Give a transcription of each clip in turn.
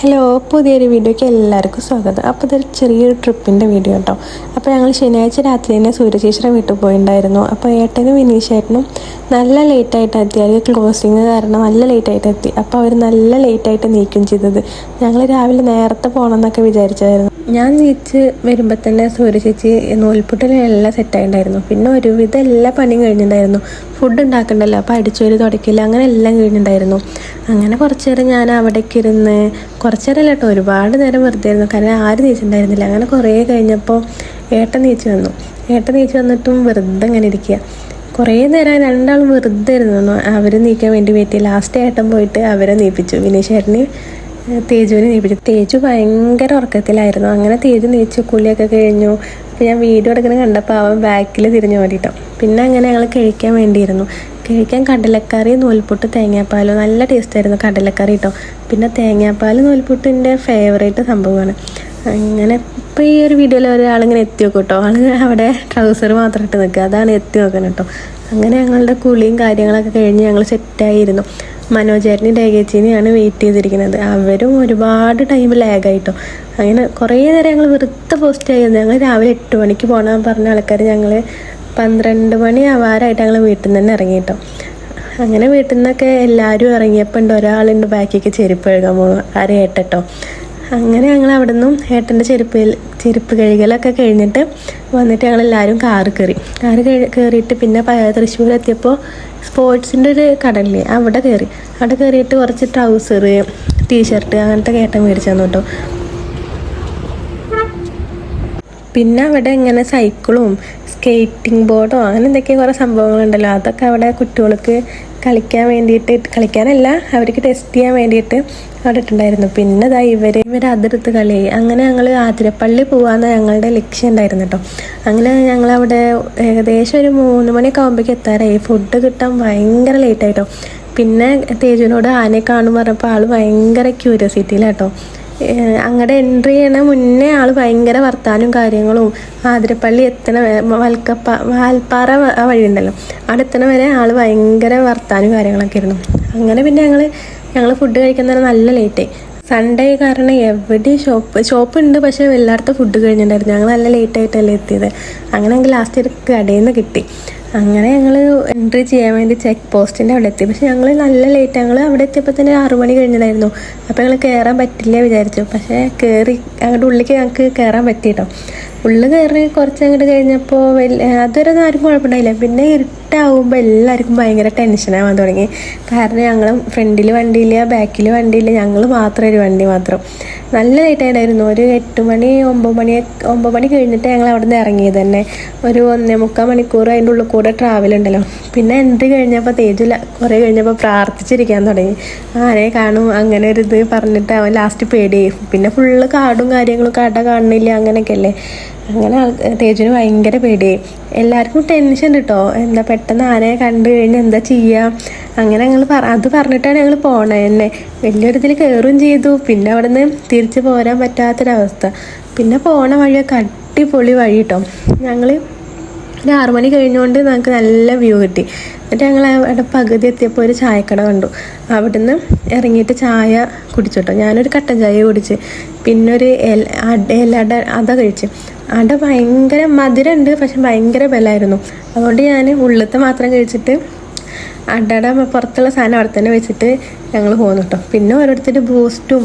Hello പുതിയൊരു വീഡിയോയ്ക്ക് എല്ലാവർക്കും സ്വാഗതം. അപ്പോൾ ഇതൊരു ചെറിയൊരു ട്രിപ്പിന്റെ വീഡിയോ കേട്ടോ. അപ്പോൾ ഞങ്ങൾ ശനിയാഴ്ച രാത്രി തന്നെ സൂര്യചേച്ചിയുടെ വീട്ടിൽ പോയിണ്ടായിരുന്നു. അപ്പോൾ ഏട്ടനും വിനീഷേട്ടനും നല്ല ലേറ്റായിട്ട് എത്തി. അല്ലെങ്കിൽ ക്ലോസിങ് കാരണം നല്ല ലേറ്റായിട്ട് എത്തി. അപ്പോൾ അവർ നല്ല ലേറ്റായിട്ട് നീക്കം ചെയ്തത്. ഞങ്ങൾ രാവിലെ നേരത്തെ പോകണം എന്നൊക്കെ വിചാരിച്ചായിരുന്നു. ഞാൻ നീച്ച് വരുമ്പോൾ തന്നെ സൂര്യചേച്ചി നൂൽപുട്ടിലെല്ലാം സെറ്റായിട്ടുണ്ടായിരുന്നു പിന്നെ ഒരുവിധം എല്ലാ പണിയും കഴിഞ്ഞിട്ടുണ്ടായിരുന്നു ഫുഡ് ഉണ്ടാക്കണ്ടല്ലോ അപ്പോൾ അടിച്ചൊരു തുടക്കില്ല അങ്ങനെ എല്ലാം കഴിഞ്ഞിട്ടുണ്ടായിരുന്നു അങ്ങനെ കുറച്ച് നേരം ഞാൻ അവിടേക്ക് ഇരുന്ന് കുറച്ച് നേരം കേട്ടോ ഒരുപാട് നേരം വെറുതെ ആയിരുന്നു കാരണം ആരും നീച്ചിട്ടുണ്ടായിരുന്നില്ല അങ്ങനെ കുറേ കഴിഞ്ഞപ്പോൾ ഏട്ട നീച്ച് വന്നു. ഏട്ട നീച്ച് വന്നിട്ടും വെറുതെ ഇങ്ങനെ ഇരിക്കുക കുറേ നേരം രണ്ടാളും വെറുതെ ഇരുന്നു. അവർ നീക്കാൻ വേണ്ടി വെയിറ്റ് ലാസ്റ്റ് ഏട്ടൻ പോയിട്ട് അവരെ നീപ്പിച്ചു. വിനീഷേട്ടന് തേജുവിനെ നീപ്പിച്ചു. തേജു ഭയങ്കര ഉറക്കത്തിലായിരുന്നു. അങ്ങനെ തേജു നീച്ചു കുളിയൊക്കെ കഴിഞ്ഞു. അപ്പോൾ ഞാൻ വീഡിയോ എടുക്കുന്നത് കണ്ടപ്പോൾ അവൻ ബാക്കിൽ തിരിഞ്ഞു ഓടിട്ടോ. പിന്നെ അങ്ങനെ ഞങ്ങൾ കഴിക്കാൻ വേണ്ടിയിരുന്നു. കഴിക്കാൻ കടലക്കറി നൂൽപുട്ട് തേങ്ങാപ്പാലും. നല്ല ടേസ്റ്റായിരുന്നു കടലക്കറി കേട്ടോ പിന്നെ തേങ്ങാപ്പാൽ നൂൽപുട്ടിന്റെ ഫേവറേറ്റ് സംഭവമാണ്. അങ്ങനെ ഇപ്പോൾ ഈ ഒരു വീഡിയോയിൽ ഒരാളിങ്ങനെ എത്തി നോക്കും കേട്ടോ ആൾ അവിടെ ട്രൗസർ മാത്രം ഇട്ട് നിൽക്കുക. അതാണ് എത്തി നോക്കുന്നത് കേട്ടോ അങ്ങനെ ഞങ്ങളുടെ കുളിയും കാര്യങ്ങളൊക്കെ കഴിഞ്ഞ് ഞങ്ങൾ സെറ്റായിരുന്നു മനോജേട്ടനും രേഖേച്ചിനെയാണ് വെയിറ്റ് ചെയ്തിരിക്കുന്നത്. അവരും ഒരുപാട് ടൈം ലാഗായിട്ടോ അങ്ങനെ കുറേ നേരം ഞങ്ങൾ വെറുതെ പോസ്റ്റ് ആയിരുന്നു ഞങ്ങൾ രാവിലെ എട്ട് മണിക്ക് പോകണമെന്ന് പറഞ്ഞ ആൾക്കാർ ഞങ്ങൾ പന്ത്രണ്ട് മണി ആവാറായിട്ട് ഞങ്ങൾ വീട്ടിൽ നിന്ന് തന്നെ ഇറങ്ങിയിട്ടോ അങ്ങനെ വീട്ടിൽ നിന്നൊക്കെ എല്ലാവരും ഇറങ്ങിയപ്പോൾ ഉണ്ട് ഒരാളുണ്ട് ബാക്കിക്ക് ചെരുപ്പ് എഴുകാൻ പോകും ആരെ ഏട്ടട്ടോ അങ്ങനെ ഞങ്ങൾ അവിടെ നിന്നും ഏട്ടന്റെ ചെരുപ്പ് ചെരുപ്പ് കഴുകലൊക്കെ കഴിഞ്ഞിട്ട് വന്നിട്ട് ഞങ്ങൾ എല്ലാവരും കാറ്. കയറി കാറ് കയറിയിട്ട് പിന്നെ തൃശ്ശൂർ എത്തിയപ്പോൾ സ്പോർട്സിന്റെ ഒരു കടലില്ലേ അവിടെ കയറി അവിടെ കയറിയിട്ട് കുറച്ച് ട്രൗസർ ടീഷർട്ട് അങ്ങനത്തെ കേട്ടം മേടിച്ചു തന്നു കേട്ടോ. പിന്നെ അവിടെ ഇങ്ങനെ സൈക്കിളും സ്കേറ്റിംഗ് ബോർഡോ അങ്ങനെ എന്തൊക്കെ കുറേ സംഭവങ്ങളുണ്ടല്ലോ. അതൊക്കെ അവിടെ കുട്ടികൾക്ക് കളിക്കാൻ വേണ്ടിയിട്ട് കളിക്കാനല്ല അവർക്ക് ടെസ്റ്റ് ചെയ്യാൻ വേണ്ടിയിട്ട് അവിടെ ഇട്ടുണ്ടായിരുന്നു പിന്നെ ഇതാ ഇവർ ഇവർ അതിർത്ത് കളിയായി അങ്ങനെ ഞങ്ങൾ ആതിരപ്പള്ളി പോകാമെന്ന് ഞങ്ങളുടെ ലക്ഷ്യം ഉണ്ടായിരുന്നു കേട്ടോ അങ്ങനെ ഞങ്ങളവിടെ ഏകദേശം ഒരു മൂന്ന് മണിയൊക്കെ ആകുമ്പോഴേക്ക് എത്താറായി. ഫുഡ് കിട്ടാൻ ഭയങ്കര ലേറ്റായിട്ടോ പിന്നെ തേജുവിനോട് ആനയെ കാണുമ്പോൾ പറഞ്ഞപ്പോൾ ആൾ ഭയങ്കര ക്യൂരിയോസിറ്റിയിലാട്ടോ അങ്ങടെ എൻട്രി ചെയ്യണ മുന്നേ ആൾ ഭയങ്കര വർത്താനും കാര്യങ്ങളും ആതിരപ്പള്ളി എത്തണ വൽക്കപ്പ വാൽപ്പാറ വഴി ഉണ്ടല്ലോ അവിടെ എത്തണ വരെ ആൾ ഭയങ്കര വർത്താനും കാര്യങ്ങളൊക്കെ ആയിരുന്നു. അങ്ങനെ പിന്നെ ഞങ്ങൾ ഞങ്ങൾ ഫുഡ് കഴിക്കുന്ന നല്ല ലേറ്റായി സൺഡേ കാരണം എവിടെ ഷോപ്പ് ഷോപ്പ് ഉണ്ട് പക്ഷേ എല്ലായിടത്തും ഫുഡ് കഴിഞ്ഞിട്ടുണ്ടായിരുന്നു. ഞങ്ങൾ നല്ല ലേറ്റായിട്ടല്ലേ എത്തിയത്. അങ്ങനെ ഞങ്ങൾക്ക് ലാസ്റ്റ് ഒരു കടയിൽ നിന്ന് കിട്ടി. അങ്ങനെ ഞങ്ങൾ എൻട്രി ചെയ്യാൻ വേണ്ടി ചെക്ക് പോസ്റ്റിന്റെ അവിടെ എത്തി. പക്ഷെ ഞങ്ങൾ നല്ല ലേറ്റ് ഞങ്ങൾ അവിടെ എത്തിയപ്പോൾ തന്നെ ആറു മണി കഴിഞ്ഞതായിരുന്നു അപ്പോൾ ഞങ്ങൾ കയറാൻ പറ്റില്ല വിചാരിച്ചു. പക്ഷേ കയറി അങ്ങോട്ട് ഉള്ളിലേക്ക് ഞങ്ങൾക്ക് കയറാൻ പറ്റിയിട്ടോ ഉള്ളിൽ കയറി കുറച്ച് അങ്ങോട്ട് കഴിഞ്ഞപ്പോൾ വലിയ അതുവരെ ആർക്കും കുഴപ്പമുണ്ടായില്ല. പിന്നെ ഇരുട്ടാവുമ്പോൾ എല്ലാവർക്കും ഭയങ്കര ടെൻഷനാവാൻ തുടങ്ങി. കാരണം ഞങ്ങൾ ഫ്രണ്ടിൽ വണ്ടിയില്ല ബാക്കിൽ വണ്ടിയില്ല. ഞങ്ങൾ മാത്രം ഒരു വണ്ടി മാത്രം. നല്ല ലേറ്റായിട്ടായിരുന്നു ഒരു എട്ട് മണി ഒമ്പത് മണി ഒമ്പത് മണി കഴിഞ്ഞിട്ട് ഞങ്ങൾ അവിടെ നിന്ന് ഇറങ്ങിയത് തന്നെ. ഒരു ഒന്നേ മുക്കാൽ മണിക്കൂർ അതിന്റെ ഉള്ളിൽ കൂടെ ട്രാവൽ ഉണ്ടല്ലോ. പിന്നെ എൻട്രി കഴിഞ്ഞപ്പോൾ തേജില്ല കുറേ കഴിഞ്ഞപ്പോൾ പ്രാർത്ഥിച്ചിരിക്കാൻ തുടങ്ങി. ആരെ കാണും? അങ്ങനെ ഒരു ഇത് പറഞ്ഞിട്ട് അവൻ ലാസ്റ്റ് പേടിയായി. പിന്നെ ഫുള്ള് കാടും കാര്യങ്ങളും കട കാണുന്നില്ല അങ്ങനെയൊക്കെ അല്ലേ? അങ്ങനെ തേജുവിന് ഭയങ്കര പേടി. എല്ലാവർക്കും ടെൻഷൻ കിട്ടോ എന്താ പെട്ടെന്ന് ആനയെ കണ്ടു കഴിഞ്ഞാൽ എന്താ ചെയ്യുക അങ്ങനെ ഞങ്ങൾ പറ അത് പറഞ്ഞിട്ടാണ് ഞങ്ങൾ പോണത് തന്നെ. വലിയൊരിതിൽ കയറുകയും ചെയ്തു. പിന്നെ അവിടെ നിന്ന് തിരിച്ച് പോരാൻ പറ്റാത്തൊരവസ്ഥ. പിന്നെ പോണ വഴിയൊക്കെ അടിപൊളി വഴി കേട്ടോ ഞങ്ങൾ ഒരു ആറുമണി കഴിഞ്ഞുകൊണ്ട് ഞങ്ങൾക്ക് നല്ല വ്യൂ കിട്ടി. എന്നിട്ട് ഞങ്ങൾ അവിടെ പകുതി എത്തിയപ്പോൾ ഒരു ചായക്കട കണ്ടു. അവിടുന്ന് ഇറങ്ങിയിട്ട് ചായ കുടിച്ചു ഞാനൊരു കട്ടൻ ചായ കുടിച്ച്. പിന്നെ ഒരു എല എലട അട കഴിച്ച്. അട ഭയങ്കര മധുരമുണ്ട് പക്ഷെ ഭയങ്കര ബലമായിരുന്നു. അതുകൊണ്ട് ഞാൻ ഉള്ളത്തെ മാത്രം കഴിച്ചിട്ട് അടയുടെ പുറത്തുള്ള സാധനം അവിടെ തന്നെ വെച്ചിട്ട് ഞങ്ങൾ പോന്നു കേട്ടോ പിന്നെ ഓരോരുത്തർ ബൂസ്റ്റും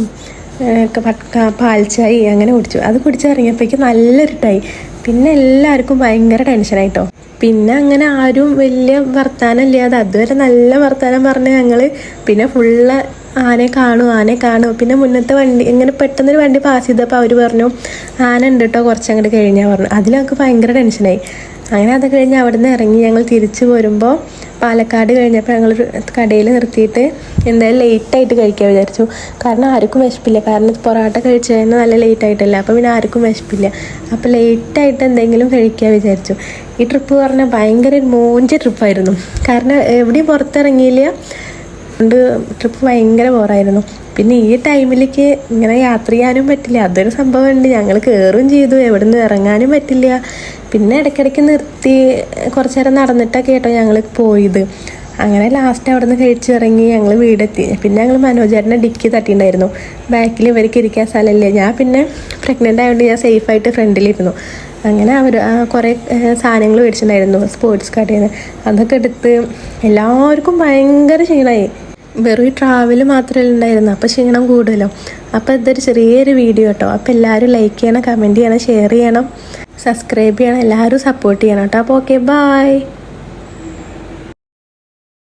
പാൽച്ചായി അങ്ങനെ കുടിച്ചു. അത് കുടിച്ചിറങ്ങിയപ്പോഴേക്ക് നല്ലൊരിട്ടായി പിന്നെ എല്ലാവർക്കും ഭയങ്കര ടെൻഷനായിട്ടോ പിന്നെ അങ്ങനെ ആരും വലിയ വർത്താനം ഇല്ലാതെ അതുവരെ നല്ല വർത്താനം പറഞ്ഞ് ഞങ്ങൾ പിന്നെ ഫുള്ള് ആനയെ കാണും ആനയെ കാണും. പിന്നെ മുന്നത്തെ വണ്ടി ഇങ്ങനെ പെട്ടെന്നൊരു വണ്ടി പാസ് ചെയ്തപ്പോൾ അവർ പറഞ്ഞു ആന ഉണ്ട് കേട്ടോ കുറച്ചങ്ങോട്ട് കഴിഞ്ഞാൽ പറഞ്ഞു അതിലൊക്കെ ഭയങ്കര ടെൻഷനായി അങ്ങനെ അത് കഴിഞ്ഞ് അവിടെ നിന്ന് ഇറങ്ങി ഞങ്ങൾ തിരിച്ചു വരുമ്പോൾ പാലക്കാട് കഴിഞ്ഞപ്പോൾ ഞങ്ങൾ കടയിൽ നിർത്തിയിട്ട് എന്തായാലും ലേറ്റായിട്ട് കഴിക്കാൻ വിചാരിച്ചു. കാരണം ആർക്കും വിശപ്പില്ല. കാരണം പൊറോട്ട കഴിച്ചു കഴിഞ്ഞാൽ നല്ല ലേറ്റ് ആയിട്ടല്ല? അപ്പോൾ പിന്നെ ആർക്കും വിശപ്പില്ല. അപ്പോൾ ലേറ്റായിട്ട് എന്തെങ്കിലും കഴിക്കാൻ വിചാരിച്ചു. ഈ ട്രിപ്പ് പറഞ്ഞാൽ ഭയങ്കര മോഞ്ച ട്രിപ്പായിരുന്നു കാരണം എവിടെയും പുറത്തിറങ്ങിയില്ല. അതുകൊണ്ട് ട്രിപ്പ് ഭയങ്കര ബോറായിരുന്നു പിന്നെ ഈ ടൈമിലേക്ക് ഇങ്ങനെ യാത്ര ചെയ്യാനും പറ്റില്ല. അതൊരു സംഭവമുണ്ട് ഞങ്ങൾ കയറും ചെയ്തു. എവിടെ നിന്ന് ഇറങ്ങാനും പറ്റില്ല. പിന്നെ ഇടയ്ക്കിടയ്ക്ക് നിർത്തി കുറച്ച് നേരം നടന്നിട്ടൊക്കെ കേട്ടോ ഞങ്ങൾ പോയത്. അങ്ങനെ ലാസ്റ്റ് അവിടെ നിന്ന് കഴിച്ചിറങ്ങി ഞങ്ങൾ വീടെത്തി. പിന്നെ ഞങ്ങൾ മനോജേട്ടനെ ഡിക്കി തട്ടിയിട്ടുണ്ടായിരുന്നു ബാക്കിൽ ഇവർക്ക് ഇരിക്കാൻ സ്ഥലമില്ല ഞാൻ പിന്നെ പ്രഗ്നന്റ് ആയതുകൊണ്ട് ഞാൻ സേഫായിട്ട് ഫ്രണ്ടിലിരുന്നു. അങ്ങനെ അവർ കുറേ സാധനങ്ങൾ മേടിച്ചിട്ടുണ്ടായിരുന്നു സ്പോർട്സ് കടയിൽ നിന്ന് അതൊക്കെ എടുത്ത് എല്ലാവർക്കും ഭയങ്കര ക്ഷീണമായി വെറും ട്രാവൽ മാത്രമല്ല ഉണ്ടായിരുന്നു? അപ്പോൾ ക്ഷീണം കൂടുതലോ? അപ്പോൾ ഇതൊരു ചെറിയൊരു വീഡിയോ കേട്ടോ. അപ്പോൾ എല്ലാവരും ലൈക്ക് ചെയ്യണം കമന്റ് ചെയ്യണം ഷെയർ ചെയ്യണം. സബ്സ്ക്രൈബ് ചെയ്യണം. എല്ലാവരും സപ്പോർട്ട് ചെയ്യണം കേട്ടോ. അപ്പോൾ ഓക്കെ ബായ്